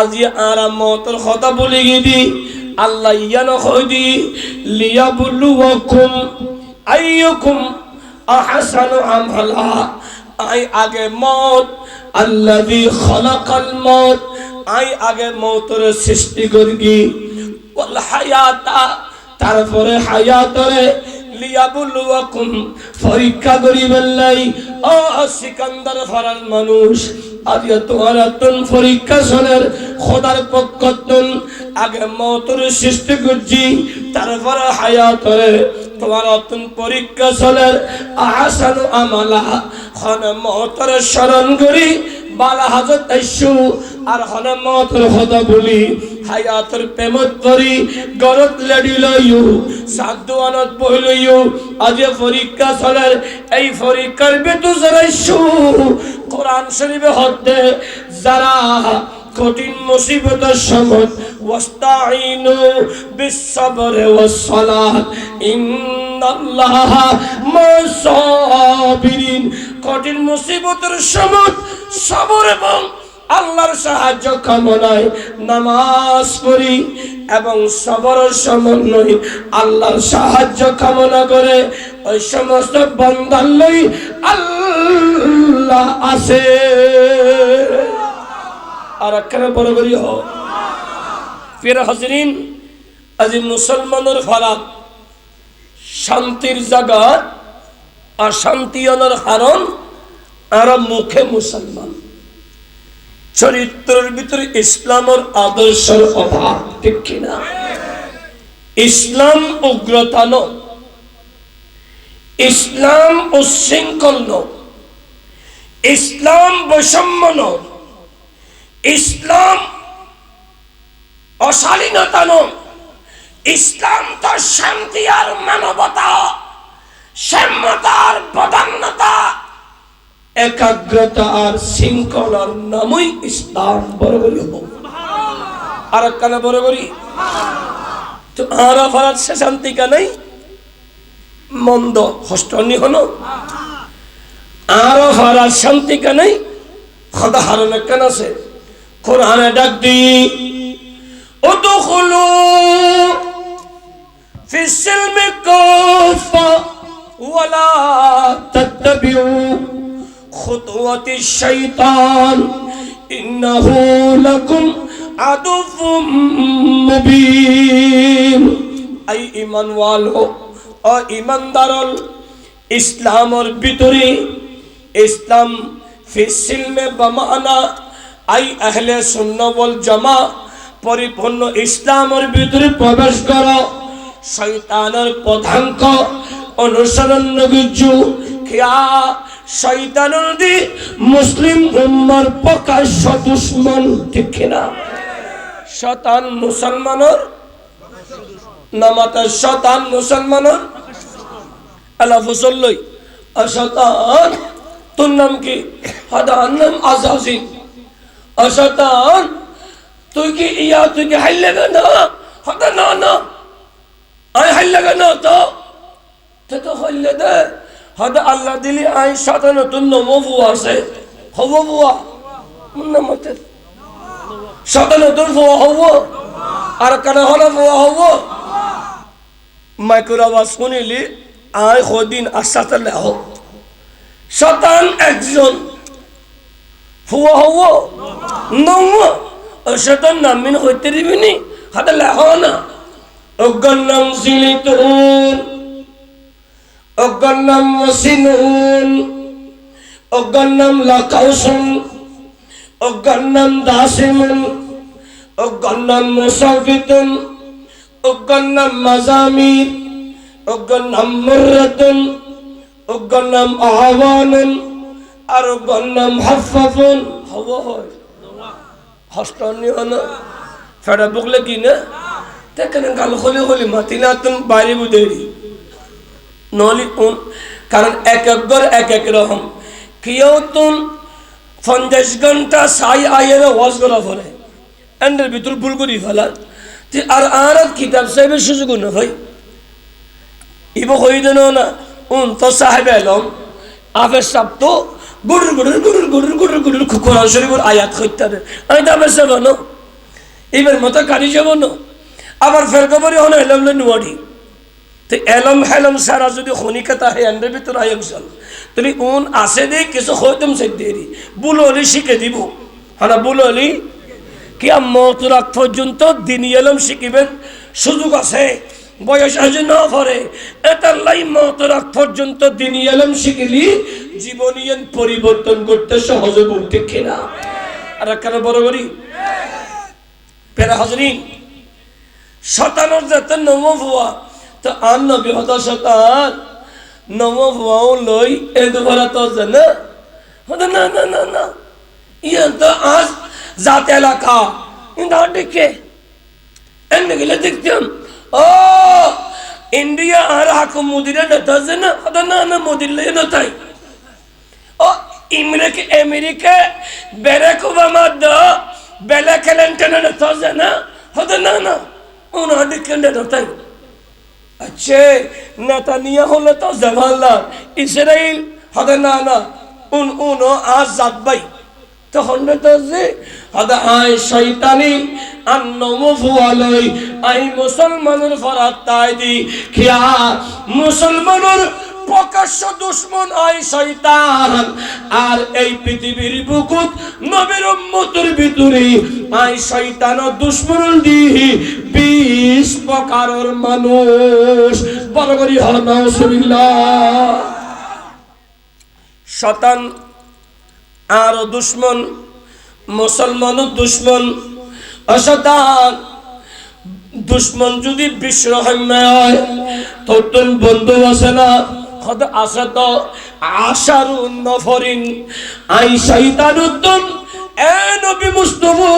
আজি আরা মহতর কথা বলি গিদি আল্লাহ ইয়া নখই দি লিয়া বুলু ওয়াকুম আইয়ুকুম আহসানু আমালা। আই আগে মত, আল্লাযী খালাকাল মত। আই আগে মৌতরে সৃষ্টি করি ওয়াল হায়াতা, তারপরে হায়াতরে লিয়াবুলুয়াকুম পরীক্ষা করিবেন লাই ও সিকান্দার ফারার মানুষ আজ তোমার তুন পরীক্ষা সনের খোদার পক্ষতুন আগে মৌতরে সৃষ্টি করছি, তারপরে হায়াতরে তোমার অতুন পরীক্ষা চলের আহাসানু আমালা। খন মহতরে স্মরণ করি, বালা হাজত আইসু, আর হন মহতর হদা বলি, হায়াতর প্রেমত পরি, গরত লেডি লইউ সাদুয়ানত বই লইউ আজে পরীক্ষা চলের, এই পরীক্ষার বেতু জরাইছু কোরআন শরীফে হতে, যারা কঠিন মুসিবতের সময় ওয়াস্তাইনু বিসসবরে ওয়াসসালাত, ইন্নাল্লাহা মাসাবিরিন, কঠিন মুসিবতের সময় সবর এবং আল্লাহর সাহায্য কামনায় নামাজ পড়ি এবং সবর সমন্বয় আল্লাহর সাহায্য কামনা করে। ওই সমস্ত বন্ধান লই আল্লাহ আছে। আর একখানে বড় করি হ ফির হাজরিন, আজি মুসলমানের ফারাক শান্তির জায়গা অশান্তি আনার কারণ আর মুখে মুসলমান। চরিত্রের ভিতরে ইসলামের আদর্শের অভাব, ঠিক কিনা? ইসলাম উগ্রতা ন ইসলাম উশৃঙ্খল ইসলাম বৈষম্য ন ইসলাম অশালীনতা ন ইসলাম তো শান্তি আর মানবতা। একাগ্রতা আর শৃঙ্খলার নামই ইসলাম বরাবরই হব আর কানা বরাবরই তো আরা ফারাত সে শান্তি কানাই মন্দ হষ্টনি হলো আর ফারাত শান্তি কানাই খদা হারানো কেন আছে কোরআনে ডাক দি ادخلوا في السلم كافة ولا تتبعوا خطوة الشيطان إنه لكم عدو مبين أي إيمان والو أو إيمان دارل ইসলামর ভিতরে ইসলাম ফিসিলমে বমানা আই আহলে শূন্য বল জমা পরিপূর্ণ ইসলামের ভিতরে প্রবেশ কর শৈতানের পদাঙ্ক অনুসরণ নগুজু খেয়া শৈতানের দি মুসলিম উম্মার প্রকাশ্য দুশ্মন, ঠিক কিনা? শতান মুসলমানের নামাতা শতান মুসলমানের। আল্লাহ ফসল্লই অশতান তোর নাম কি? হাদান নাম আজাজিন অশতান তুই কি ইয়া, তুই কি হাইল লাগা না? হতা না না। আই হাইল লাগা না তো তো হইলে দে। হদা আল্লাহ দিলি আই সাথে নতুন নমো বুয়া আছে। হব বুয়া। মুন্না মতে। সাথে নতুন বুয়া হব। আর কানা হলো বুয়া হব। আওয়াজ শুনিলি আই সদিন আশাতে লেহ। শতান একজন। হুয়া হব। নম। শতান নামিন হইতে দিবিনি। হাতে লেহ না। অজ্ঞান সিলিতুন অজ্ঞান মসিনুন অজ্ঞান লাকাউসুন অজ্ঞান দাসিমুন অজ্ঞান মুসাফিতুন অজ্ঞান মাজামির অজ্ঞান মুররাতুন অজ্ঞান আহওয়ানুন, আর অজ্ঞান হাফাফুন হব হয় হস্ত নিও না ফেরা বুকলে কি না? দেখেন গাল খলি খলি মাতি না তুমি বাইরে বুঝেরি উন কারণ এক এক এক এক রকম। কেউ তুন পঞ্চাশ ঘণ্টা সাই আইয়ের ওয়াজ করা ফলে এন্ডের ভিতর ভুল করি ফেলা। আর আর কিতাব সাহেবের সুযোগ না ভাই। ইব হই দেন না, উন তো সাহেব এলম। আফের সাপ তো গুড়ুর গুড়ুর গুড়ুর গুড়ুর গুড়ুর গুড়ুর কোরআন শরীফের আয়াত হবে আমি তো আফের সাহেব এবার মতো কারি যাব না। আবার ফের এলম নুয়াডি তো এলম হেলম সারা যদি খনিকাতা হয় এন্ডের ভিতর আয়ম সাল তুমি উন আসে দে, কিছু হইতম সে দেরি বুললি শিখে দিব। হ্যাঁ বুললি কি মত রাখ পর্যন্ত দিন এলম শিখিবেন। সুযোগ আছে। বয়স আজ না করে এটার লাই মত রাখ পর্যন্ত দিন এলম শিখিলি জীবনীয়ন পরিবর্তন করতে সহজে বলতে খেলা আর একখানে বড় করি। পেরা হাজরিন, শতানোর যাতে নম ভুয়া। তো আর নবী হত শতান নম ভুয়াও লই এ দুবারা তো জানে হতো না না না না। ইয়ে তো আজ জাত এলাকা। কিন্তু ডেকে এনে গেলে দেখতাম, ও, ইন্ডিয়া আর হাকুম মুদিরে নেতা জানে হতো না না, মোদির লেগে নেতাই ও, ইমরিকা, আমেরিকা বেরাক ওবামা দ বেলা ক্লিন্টন নেতা জানে হতো না না। ওনার দিকে নেতাই আচ্ছা নেতানিয়া হলে তো জওয়ানলার ইসরাইল হবে না না, উন উন আজ জাত বাই তখন তো যে হতে আই শয়তানি আর নম ফুয়ালই, আই মুসলমানের ফরাত মুসলমানের প্রকাশ্য দুশ্মন আই শয়তান। আর এই পৃথিবীর বুকুত নবীর উম্মতের ভিতরে আই শয়তান ও দুশ্মন দি বিশ প্রকারের মানুষ। বড় করি, হল নাউজুবিল্লাহ। শতান আর দুশ্মন, মুসলমান দুশ্মন। অশতান দুশ্মন যদি বিশ্ব হয় তোর বন্ধু আছে না? কত আছে তো আশার নফরিন, আই শৈতান উদ্দম এ নবী মুস্তফা,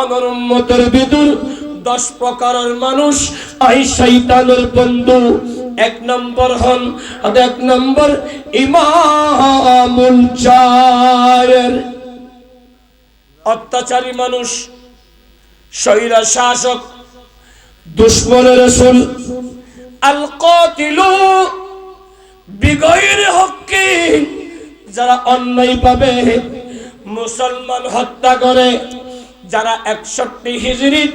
আমার উম্মতের ভিতর দশ প্রকারের মানুষ, আই শৈতানের বন্ধু। এক নম্বর হন এক নম্বর ইমামুল জায়ের অত্যাচারী মানুষ, স্বৈরা শাসক, দুশ্মনের রসুল আল কতিলু বিগয়ের হককে, যারা অন্যায় পাবে, মুসলমান হত্যা করে, যারা একষট্টি হিজরিত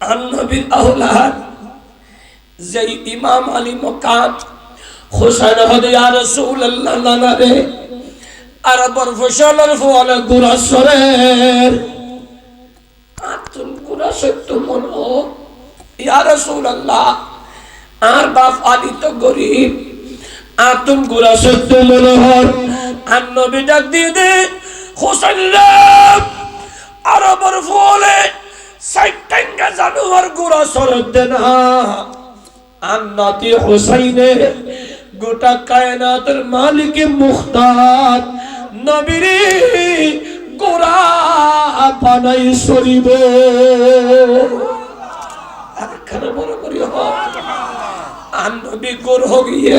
আন্নবীর আহলাদ যে ইমাম আলী মকাম হোসেন হদে আর রসুল আল্লাহ আর বর ফল গুরাসরের। আল্লাহ আর বাপ আলী তো গরিব। আতুন গুরাসত্য মনোহর। আর নবী ডাক দিয়ে দে হোসেন আরবর ফলে সাইটাঙ্গা জানুয়ার গুরাসরের দেনা আন্নাতি হুসাইনে গোটা কায়নাতের মালিক মুখতার নবীরে গোরা বানাই সরিব। একখানে বড় করি আন্নবী গোর গিয়ে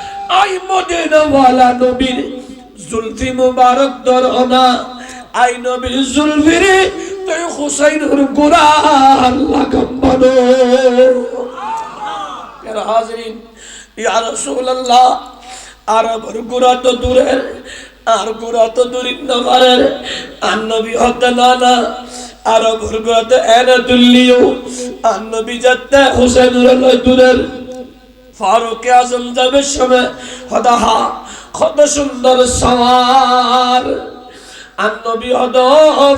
আই মদিনা ওয়ালা নবীর জুলফি মুবারক দরনা আই নবীর জুলফিরে তুই হুসাইনের গোড়া লাগাম বানো। হাজরিন, ইয়া রাসূলুল্লাহ, আরবের গোড়া তো দূরের, আর গোড়া তো দূরের নগরের। আর নবী হতে না না আরবের তো এনে তুললিও আর নবী যাতে হুসাইনের দূরের। ফারুক আজম যাবে সবে। হদাহা কত সুন্দর সওয়ার আর নবী হদ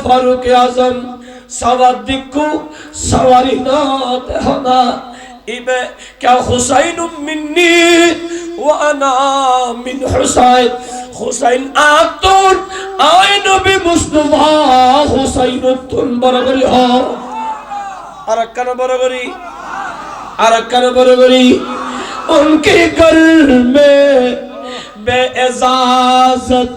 ফারুক আজম সবার দিকু সওয়ারি না ইবে কা হুসাইন মিন্নি ওয়া আনা মিন হুসাইন। হুসাইন আতুর আয় নবী মুস্তাফা, হুসাইন তুন বড় হ। আর কান বড় করি, আর কান বড় ان کی گل میں بے اعزازت